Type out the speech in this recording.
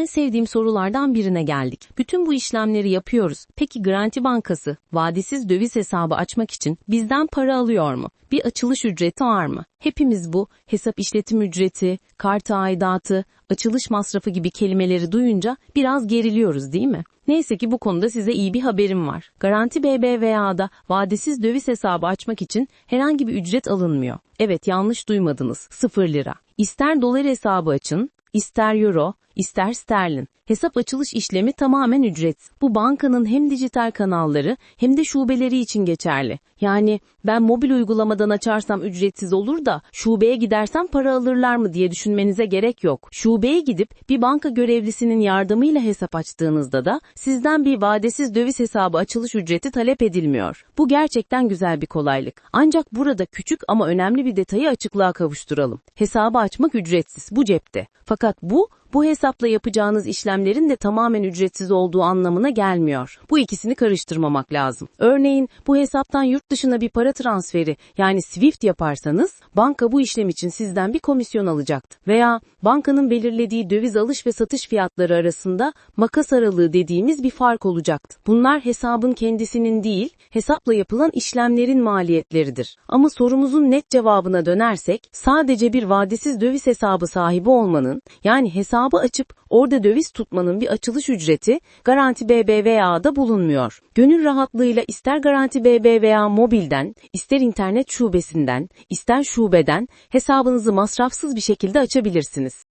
en sevdiğim sorulardan birine geldik. Bütün bu işlemleri yapıyoruz. Peki Garanti Bankası vadesiz döviz hesabı açmak için bizden para alıyor mu? Bir açılış ücreti var mı? Hepimiz bu hesap işletim ücreti, kart aidatı, açılış masrafı gibi kelimeleri duyunca biraz geriliyoruz değil mi? Neyse ki bu konuda size iyi bir haberim var. Garanti BBVA'da vadesiz döviz hesabı açmak için herhangi bir ücret alınmıyor. Evet yanlış duymadınız. 0 lira. İster dolar hesabı açın, ister euro, ister sterlin. Hesap açılış işlemi tamamen ücretsiz. Bu bankanın hem dijital kanalları hem de şubeleri için geçerli. Yani ben mobil uygulamadan açarsam ücretsiz olur da şubeye gidersem para alırlar mı diye düşünmenize gerek yok. Şubeye gidip bir banka görevlisinin yardımıyla hesap açtığınızda da sizden bir vadesiz döviz hesabı açılış ücreti talep edilmiyor. Bu gerçekten güzel bir kolaylık. Ancak burada küçük ama önemli bir detayı açıklığa kavuşturalım. Hesabı açmak ücretsiz, bu cepte. Fakat bu bu hesapla yapacağınız işlemlerin de tamamen ücretsiz olduğu anlamına gelmiyor. Bu ikisini karıştırmamak lazım. Örneğin bu hesaptan yurt dışına bir para transferi yani SWIFT yaparsanız banka bu işlem için sizden bir komisyon alacaktı. Veya bankanın belirlediği döviz alış ve satış fiyatları arasında makas aralığı dediğimiz bir fark olacaktı. Bunlar hesabın kendisinin değil, hesapla yapılan işlemlerin maliyetleridir. Ama sorumuzun net cevabına dönersek sadece bir vadesiz döviz hesabı sahibi olmanın yani hesabı açıp orada döviz tutmanın bir açılış ücreti Garanti BBVA'da bulunmuyor. Gönül rahatlığıyla ister Garanti BBVA mobilden, ister internet şubesinden, ister şubeden hesabınızı masrafsız bir şekilde açabilirsiniz.